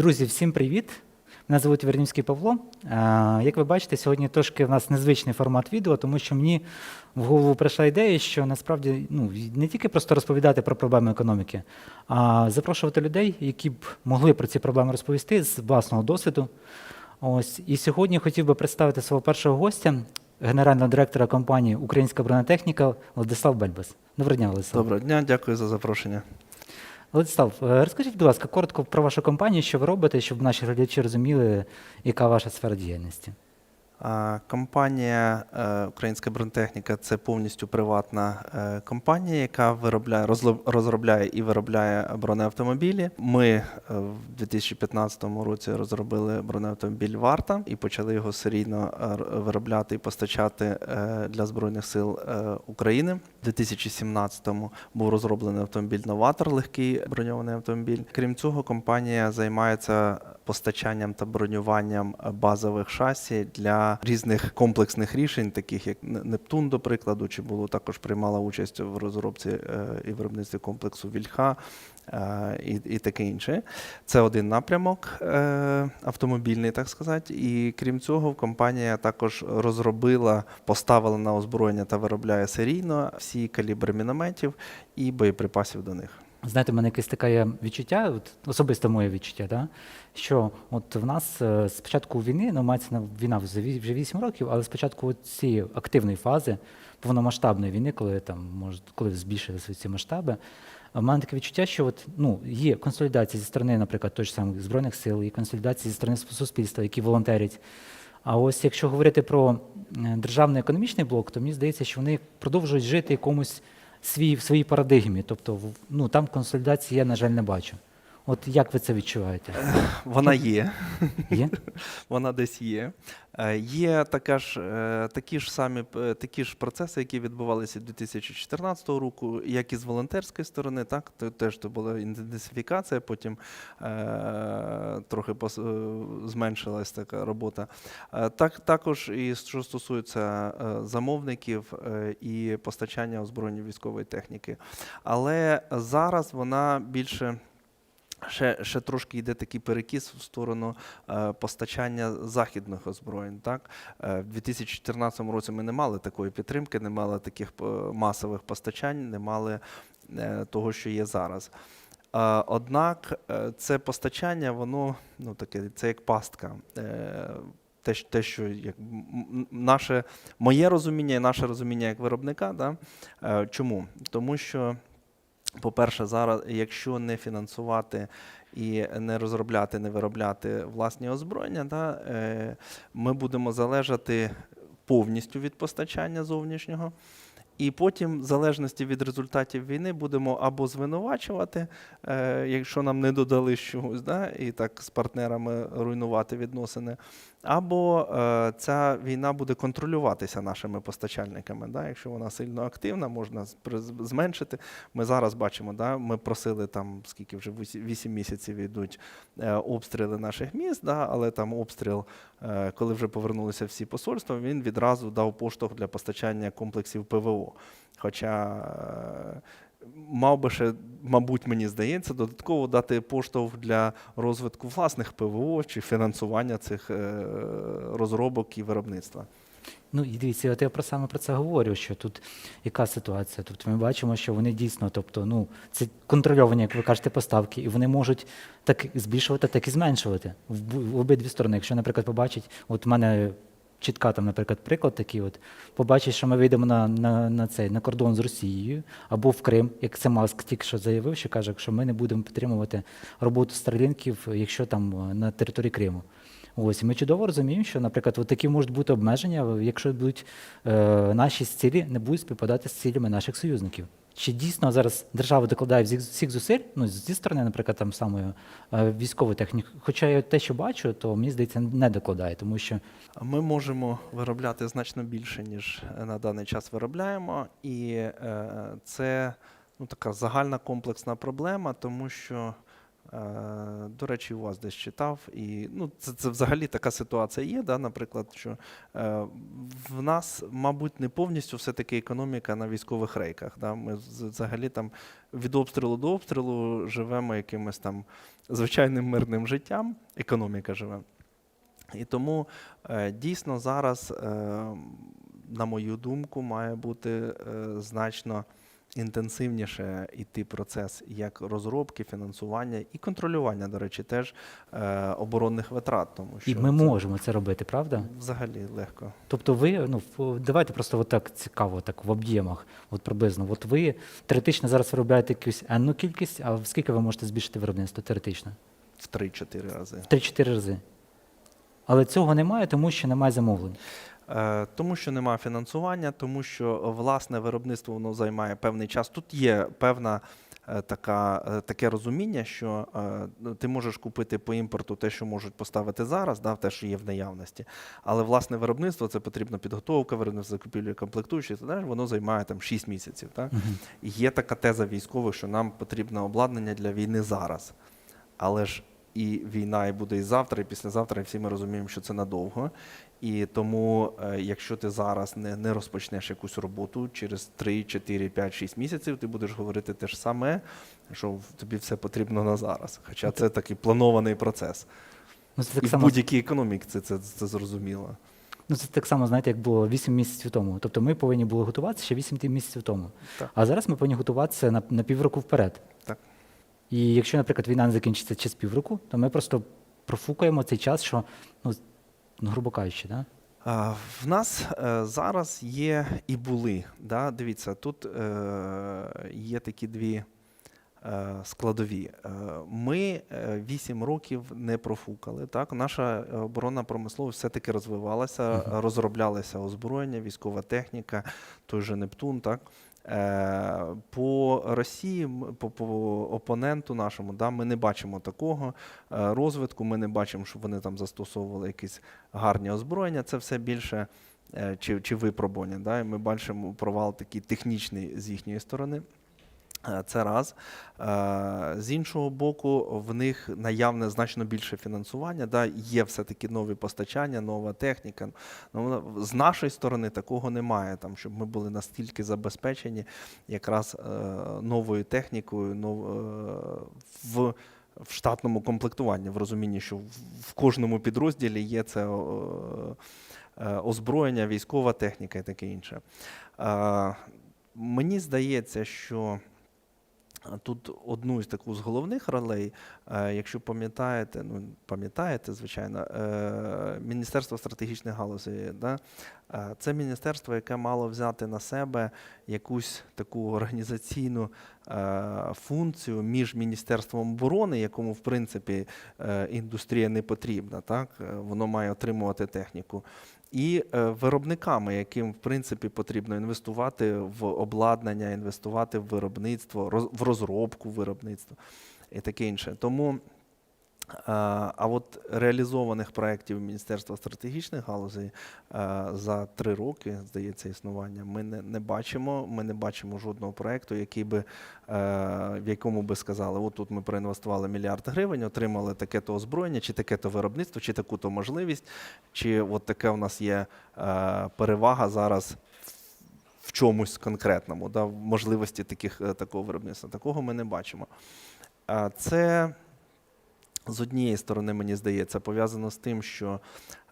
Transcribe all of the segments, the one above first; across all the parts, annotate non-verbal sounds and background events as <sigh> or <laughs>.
Друзі, всім привіт! Мене звуть Вернівський Павло. Е, Як ви бачите, сьогодні трошки в нас незвичний формат відео, тому що мені в голову прийшла ідея, що насправді ну, не тільки просто розповідати про проблеми економіки, а запрошувати людей, які б могли про ці проблеми розповісти з власного досвіду. Ось і сьогодні хотів би представити свого першого гостя, генерального директора компанії Українська бронетехніка Владислав Бельбас. Доброго дня, Владислав. Доброго дня, дякую за запрошення. Владислав, е, розкажіть, будь ласка, коротко про вашу компанію, що ви робите, щоб наші глядачі розуміли, яка ваша сфера діяльності. Компанія е, Українська бронетехніка це повністю приватна е, компанія, яка виробляє, розробляє і виробляє бронеавтомобілі. Ми е, в 2015 році розробили бронеавтомобіль Варта і почали його серійно виробляти і постачати для Збройних сил України. У 2017-му був розроблений автомобіль Новатор, легкий броньований автомобіль. Крім цього, компанія займається постачанням та бронюванням базових шасі для різних комплексних рішень, таких як Нептун, до прикладу, чи було також приймала участь в розробці е, і виробництві комплексу Вільха е, і, і таке інше. Це один напрямок е, автомобільний, так сказати. І крім цього, компанія також розробила, поставила на озброєння та виробляє серійно всі калібри мінометів і боєприпасів до них. Знаєте, в мене якесь таке відчуття, от, особисто моє відчуття, да? що от в нас е, з початку війни, ну мається на війна вже ві- 8 років, але з початку цієї активної фази, повномасштабної війни, коли там може, коли збільшилися ці масштаби, в мене таке відчуття, що от, ну, є консолідація зі сторони, наприклад, той ж самих Збройних сил, і консолідація зі сторони суспільства, які волонтерять. А ось якщо говорити про е, державний економічний блок, то мені здається, що вони продовжують жити якомусь свій, в своїй парадигмі. Тобто, ну, там консолідації я, на жаль, не бачу. От як ви це відчуваєте? Вона є. Є? <laughs> Вона десь є. Е, Є така ж, е, такі ж самі е, такі ж процеси, які відбувалися 2014 року, як і з волонтерської сторони, так то теж то була інтенсифікація, потім е, трохи пос, зменшилась така робота. Так також і що стосується замовників і постачання озброєння військової техніки. Але зараз вона більше. Ще, ще трошки йде такий перекіс в сторону е, постачання західних озброєнь. Так? Е, в 2014 році ми не мали такої підтримки, не мали таких е, масових постачань, не мали е, того, що є зараз. Е, однак е, це постачання, воно ну, таке, це як пастка. Е, те, те, що як наше, моє розуміння і наше розуміння як виробника. Да? Е, чому? Тому що по-перше, зараз, якщо не фінансувати і не розробляти, не виробляти власні озброєння, да, е, ми будемо залежати повністю від постачання зовнішнього. І потім, в залежності від результатів війни, будемо або звинувачувати, е, якщо нам не додали чогось, да, і так з партнерами руйнувати відносини, або е, ця війна буде контролюватися нашими постачальниками. Да, якщо вона сильно активна, можна зменшити. Ми зараз бачимо, да, ми просили там, скільки вже 8 місяців йдуть е, обстріли наших міст, да, але там обстріл, коли вже повернулися всі посольства, він відразу дав поштовх для постачання комплексів ПВО. Хоча е, мав би ще, мабуть, мені здається, додатково дати поштовх для розвитку власних ПВО чи фінансування цих е, розробок і виробництва. Ну і дивіться, от я про саме про це говорю, що тут яка ситуація? Тобто ми бачимо, що вони дійсно, тобто, ну, це контрольовані, як ви кажете, поставки, і вони можуть так збільшувати, так і зменшувати в, обидві сторони. Якщо, наприклад, побачить, от в мене чітка там, наприклад, приклад такий, от побачить, що ми вийдемо на, на, на цей на кордон з Росією або в Крим, як це Маск тільки що заявив, що каже, що ми не будемо підтримувати роботу старлінків, якщо там е, на території Криму. Ось ми чудово розуміємо, що, наприклад, от такі можуть бути обмеження, якщо будуть е, наші цілі не будуть співпадати з цілями наших союзників. Чи дійсно зараз держава докладає всіх, зусиль, ну зі сторони, наприклад, там самої е, військової техніки? Хоча я те, що бачу, то мені здається, не докладає, тому що Ми можемо виробляти значно більше, ніж на даний час виробляємо, і е, це ну, така загальна комплексна проблема, тому що Е, До речі, у вас десь читав, і ну, це, це взагалі така ситуація є, да, наприклад, що е, в нас, мабуть, не повністю все-таки економіка на військових рейках. Да? Ми взагалі там від обстрілу до обстрілу живемо якимось там звичайним мирним життям, економіка живе. І тому е, дійсно зараз, е, на мою думку, має бути е, значно інтенсивніше йти процес як розробки, фінансування і контролювання, до речі, теж е, оборонних витрат. Тому що І ми це можемо це робити, правда? взагалі легко. Тобто ви, ну давайте просто от так цікаво, так в об'ємах, от приблизно. От ви теоретично зараз виробляєте якусь енну кількість, а скільки ви можете збільшити виробництво теоретично? В 3-4 рази. В 3-4 рази. Але цього немає, тому що немає замовлень. Е, Тому що немає фінансування, тому що власне виробництво воно займає певний час. Тут є певна е, така, е, таке розуміння, що е, ну, ти можеш купити по імпорту те, що можуть поставити зараз, да, те, що є в наявності. Але власне виробництво це потрібна підготовка, виробництво закупівлі комплектуючих, і так далі, воно займає там 6 місяців. Так? І Є така теза військових, що нам потрібне обладнання для війни зараз. Але ж і війна і буде і завтра, і післязавтра, і всі ми розуміємо, що це надовго. І тому, е, якщо ти зараз не, не розпочнеш якусь роботу, через 3, 4, 5, 6 місяців ти будеш говорити те ж саме, що тобі все потрібно на зараз. Хоча це такий планований процес. Ну, це і так в будь-якій економіці це, це, це зрозуміло. ну, це так само, знаєте, як було 8 місяців тому. Тобто ми повинні були готуватися ще 8 місяців тому. Так. А зараз ми повинні готуватися на, на півроку вперед. Так. І якщо, наприклад, війна не закінчиться через півроку, то ми просто профукаємо цей час, що, ну, ну грубо кажучи, да? В нас е, зараз є і були. Да? Дивіться, тут е, є такі дві е, складові. Ми 8 років не профукали. Так? Наша оборонна промисловість все-таки розвивалася, розроблялися озброєння, військова техніка, той же Нептун. Так? Е, По Росії, по, по опоненту нашому, да, ми не бачимо такого е, розвитку, ми не бачимо, щоб вони там застосовували якісь гарні озброєння. Це все більше е, чи, чи випробування. Да? І ми бачимо провал такий технічний з їхньої сторони. Е, Це раз. Е, З іншого боку, в них наявне значно більше фінансування. Да? Є все-таки нові постачання, нова техніка. Ну, з нашої сторони такого немає, там, щоб ми були настільки забезпечені якраз е, новою технікою, нов, в, в штатному комплектуванні, в розумінні, що в, кожному підрозділі є це озброєння, військова техніка і таке інше. Мені здається, що тут одну з таку з головних ролей, е, якщо пам'ятаєте, ну пам'ятаєте, звичайно, е, Міністерство стратегічних галузей, да? Е, це міністерство, яке мало взяти на себе якусь таку організаційну е, функцію між Міністерством оборони, якому, в принципі, е, індустрія не потрібна, так? Воно має отримувати техніку. І виробниками, яким в принципі потрібно інвестувати в обладнання, інвестувати в виробництво, в розробку виробництва і таке інше. Тому а от реалізованих проєктів Міністерства стратегічних галузей е, за три роки, здається, існування, ми не, не бачимо. Ми не бачимо жодного проєкту, який би, е, в якому би сказали, от тут ми проінвестували мільярд гривень, отримали таке-то озброєння, чи таке-то виробництво, чи таку-то можливість, чи от таке у нас є е, перевага зараз в чомусь конкретному, да, в можливості таких, такого виробництва. Такого ми не бачимо. Це з однієї сторони, мені здається, пов'язано з тим, що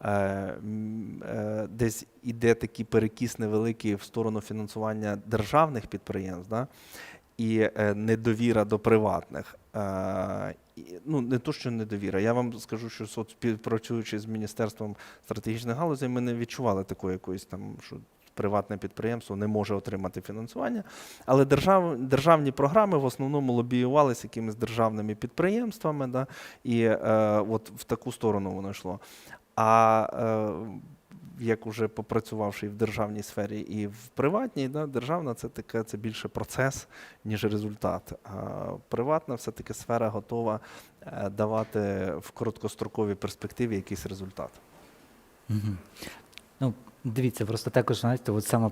е, е, десь іде такий перекіс невеликий в сторону фінансування державних підприємств, да? і е, недовіра до приватних. Е, ну, не то, що недовіра. Я вам скажу, що співпрацюючи з Міністерством стратегічних галузей, ми не відчували такої якоїсь там, що приватне підприємство не може отримати фінансування. Але держав, державні програми в основному лобіювалися якимись державними підприємствами, да, і е, от в таку сторону воно йшло. А е, як уже попрацювавши і в державній сфері, і в приватній, да, державна це таке це більше процес, ніж результат. А приватна все-таки сфера готова е, давати в короткостроковій перспективі якийсь результат. Угу. Ну, дивіться, просто також, знаєте, от саме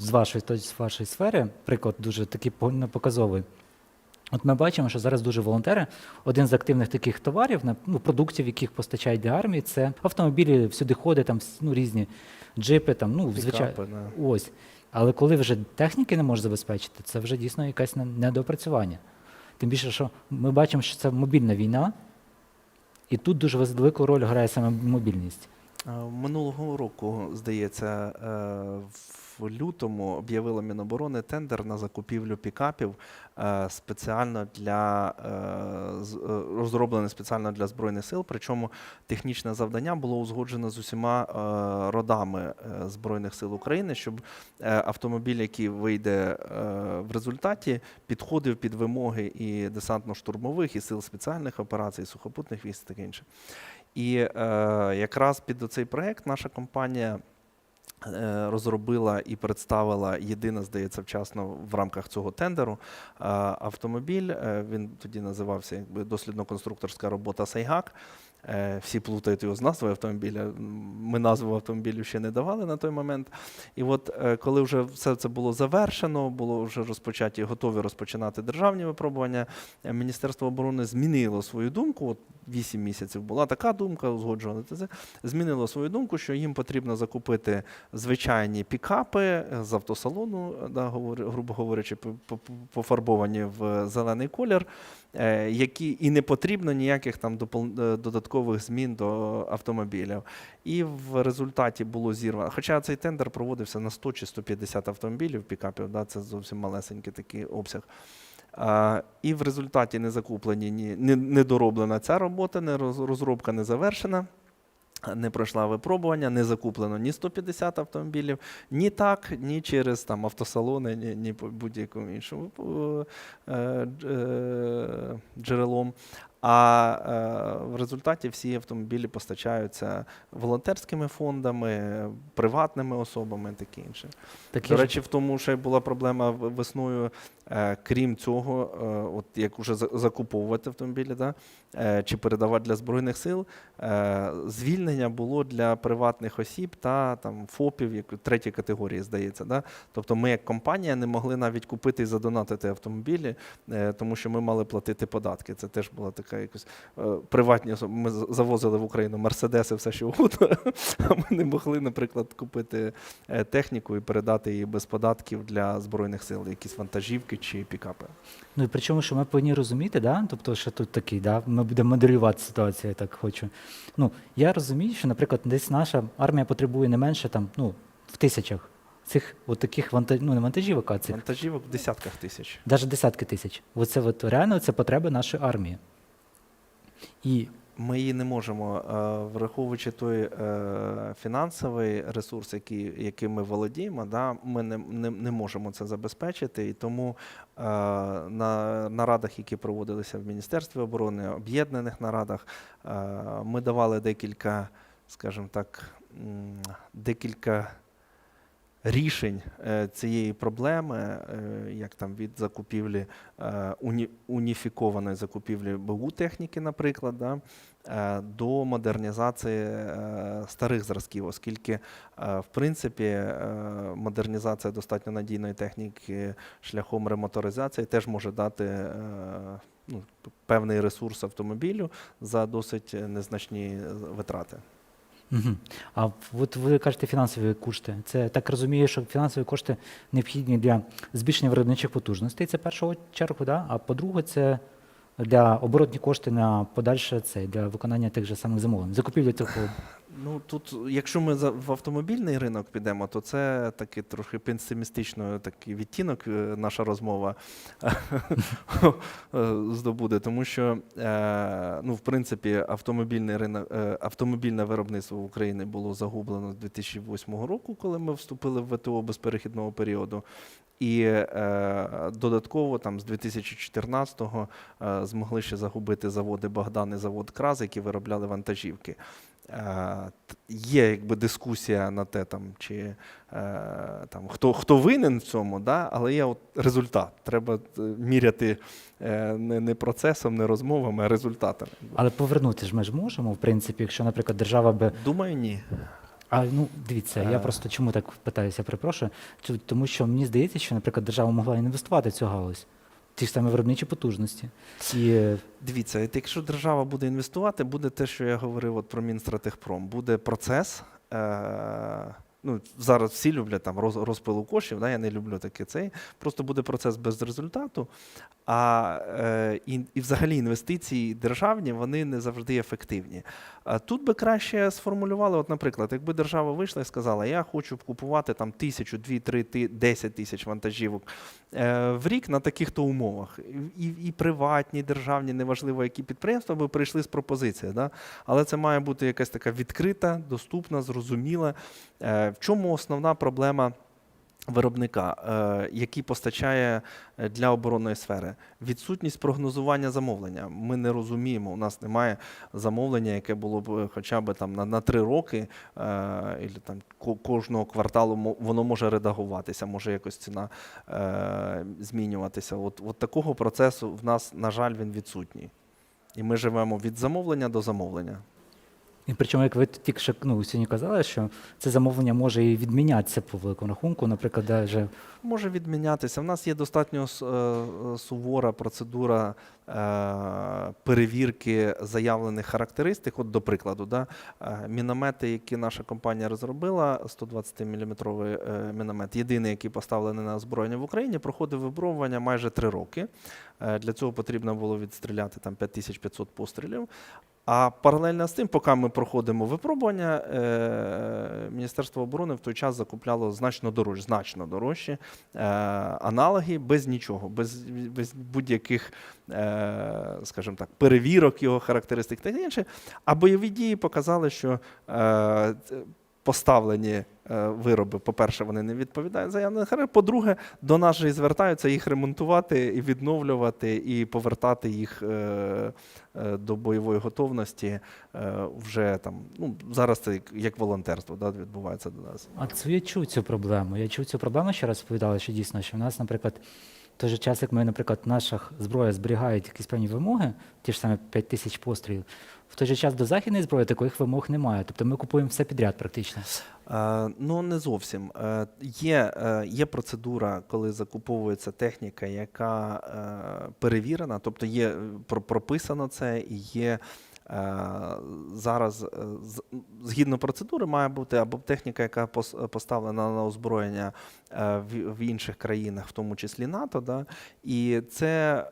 з вашої, з вашої сфери, приклад дуже такий ну, показовий. От ми бачимо, що зараз дуже волонтери. Один з активних таких товарів, ну, продуктів, яких постачають для армії, це автомобілі всюди ходять, там ну, різні джипи, там, ну, звичайно. Да. Ось. Але коли вже техніки не може забезпечити, це вже дійсно якесь не- недоопрацювання. Тим більше, що ми бачимо, що це мобільна війна, і тут дуже велику роль грає саме мобільність. Минулого року, здається, е, в лютому об'явило Міноборони тендер на закупівлю пікапів е, спеціально для е, розроблений спеціально для збройних сил. Причому технічне завдання було узгоджено з усіма родами збройних сил України, щоб автомобіль, який вийде в результаті, підходив під вимоги і десантно-штурмових, і сил спеціальних операцій, і сухопутних військ, і таке інше. І е, якраз під цей проект наша компанія е, розробила і представила єдина, здається, вчасно в рамках цього тендеру е, автомобіль. Е, він тоді називався якби дослідно-конструкторська робота Сайгак. Всі плутають його з назвою автомобіля. Ми назву автомобілю ще не давали на той момент. І от коли вже все це було завершено, було вже розпочаті, готові розпочинати державні випробування, Міністерство оборони змінило свою думку. От 8 місяців була така думка, узгоджували це. Змінило свою думку, що їм потрібно закупити звичайні пікапи з автосалону, да, грубо говорячи, по- по- пофарбовані в зелений колір, е, які і не потрібно ніяких там е, додаткових змін до автомобілів. І в результаті було зірвано. Хоча цей тендер проводився на 100 чи 150 автомобілів пікапів, да, це зовсім малесенький такий обсяг. І в результаті не закуплені, ні, не, не дороблена ця робота, не розробка не завершена. Не пройшла випробування, не закуплено ні 150 автомобілів, ні так, ні через там, автосалони, ні, ні по будь-якому іншому е, е, дж- джерелом. А е, в результаті всі автомобілі постачаються волонтерськими фондами, приватними особами, таке інше. Таке До ж- речі, в тому ще була проблема весною. Е, крім цього, е, от як за- закуповувати автомобілі, да, е, чи передавати для збройних сил, звільнення було для приватних осіб та там ФОПів, як третій категорії, здається. Да? Тобто ми, як компанія, не могли навіть купити і задонатити автомобілі, тому що ми мали платити податки. Це теж була така якась е, приватні особи. Ми завозили в Україну мерседеси, все що угодно, <laughs> а ми не могли, наприклад, купити техніку і передати її без податків для збройних сил, якісь вантажівки чи пікапи. Ну і причому, що ми повинні розуміти, да? тобто, що тут такий, да? ми будемо моделювати ситуацію, я так хочу. Ну, я розумію, що, наприклад, десь наша армія потребує не менше там, ну, в тисячах цих от таких вантаж... ну, не вантажівок, а цих Вантажівок в десятках тисяч. навіть десятки тисяч. Оце от реально це потреби нашої армії. І Ми її не можемо, е, враховуючи той е, фінансовий ресурс, який, яким ми володіємо, да, ми не, не, не можемо це забезпечити. І тому е, на нарадах, які проводилися в Міністерстві оборони, об'єднаних нарадах, ми давали декілька, скажімо так, декілька. Рішень е, цієї проблеми, е, як там від закупівлі е, уніфікованої закупівлі БУ техніки, наприклад, да, до модернізації старих зразків, оскільки, в принципі, модернізація достатньо надійної техніки шляхом ремоторизації теж може дати ну, певний ресурс автомобілю за досить незначні витрати. Угу. А от ви кажете фінансові кошти. Це так розумію, що фінансові кошти необхідні для збільшення виробничих потужностей. Це першого чергу, да? а по-друге, це для оборотні кошти на подальше це для виконання тих же самих замовлень. Закупівлю цього. Ну тут, якщо ми в автомобільний ринок підемо, то це такий трохи песимістичний такий відтінок, е, наша розмова <laughs> е, здобуде, тому що е, ну, в принципі автомобільний ринок, автомобільне виробництво в Україні було загублено з 2008 року, коли ми вступили в ВТО без перехідного періоду. І е, додатково там з 2014-го е, змогли ще загубити заводи Богдан і завод Краз, які виробляли вантажівки. Е, Є якби дискусія на те, там, чи е, там, хто, хто винен в цьому, да? але є от результат. Треба е, міряти е, не, не процесом, не розмовами, а результатами. Але повернути ж ми ж можемо, в принципі, якщо, наприклад, держава би Думаю, ні. А ну дивіться, я просто чому так питаюся, перепрошую. Тому що мені здається, що, наприклад, держава могла інвестувати в цю галузь. Ті ж самі виробничі потужності. І е, Дивіться, от якщо держава буде інвестувати, буде те, що я говорив от про Мінстратегпром. Буде процес. Е- ну, зараз всі люблять там роз, розпилу коштів, да, я не люблю таке цей. Просто буде процес без результату. А е, і, і взагалі інвестиції державні вони не завжди ефективні. А тут би краще сформулювали, от, наприклад, якби держава вийшла і сказала, я хочу купувати там тисячу, дві, три, десять тисяч вантажівок е, в рік на таких-то умовах. І, і приватні, і державні, неважливо, які підприємства би прийшли з пропозицією. Да? Але це має бути якась така відкрита, доступна, зрозуміла. Е, в чому основна проблема? Виробника, е, який постачає е, для оборонної сфери, відсутність прогнозування замовлення. Ми не розуміємо. У нас немає замовлення, яке було б хоча б там на, на три роки, і там ко- кожного кварталу воно може редагуватися, може якось ціна змінюватися. От, от такого процесу в нас, на жаль, він відсутній. І ми живемо від замовлення до замовлення. І причому, як ви тільки що ну, сьогодні казали, що це замовлення може і відмінятися по великому рахунку, наприклад, даже Може відмінятися. В нас є достатньо е, е, сувора процедура е, перевірки заявлених характеристик. От, до прикладу, да, міномети, які наша компанія розробила, 120-мм е, міномет, єдиний, який поставлений на озброєння в Україні, проходив випробування майже три роки. Для цього потрібно було відстріляти там 5500 пострілів. А паралельно з тим, поки ми проходимо випробування, е, Міністерство оборони в той час закупляло значно дорожче, значно дорожче е, аналоги без нічого, без, без будь-яких, е, скажімо так, перевірок його характеристик та інше. А бойові дії показали, що поставлені е, вироби, по-перше, вони не відповідають заявленим характеристикам, По-друге, до нас же і звертаються їх ремонтувати, і відновлювати, і повертати їх е, е, до бойової готовності вже там. Ну, зараз це як, волонтерство да, відбувається до нас. А це я чув цю проблему. Я чув цю проблему, ще раз розповідали, що дійсно, що в нас, наприклад, в той же час, як ми, наприклад, наша зброя зберігає якісь певні вимоги, ті ж саме 5 тисяч пострілів, в той же час до західної зброї таких вимог немає. Тобто ми купуємо все підряд практично. Е, Ну, не зовсім. Е, Є, е, є процедура, коли закуповується техніка, яка перевірена, тобто є прописано це і є. Зараз згідно процедури має бути або техніка, яка поставлена на озброєння в інших країнах, в тому числі НАТО. Да? І це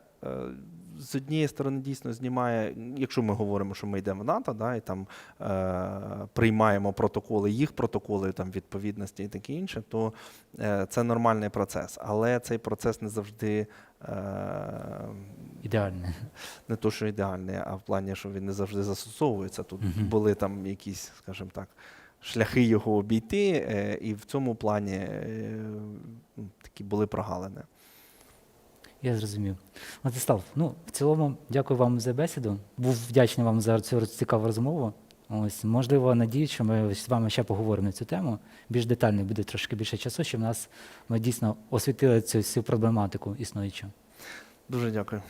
з однієї сторони дійсно знімає, якщо ми говоримо, що ми йдемо в НАТО, да, і там е, приймаємо протоколи, їх протоколи там відповідності і таке інше, то е, це нормальний процес. Але цей процес не завжди е, Ідеальне. не то, що ідеальний, а в плані, що він не завжди застосовується. Тут Мгм. були там якісь, скажімо так, шляхи його обійти, е, і в цьому плані е, такі були прогалини. Я зрозумів. Владислав, ну в цілому, дякую вам за бесіду. Був вдячний вам за цю цікаву розмову. Ось, можливо, надію, що ми з вами ще поговоримо на цю тему. Більш детально буде трошки більше часу, щоб нас ми дійсно освітили цю всю проблематику існуючу. Дуже дякую.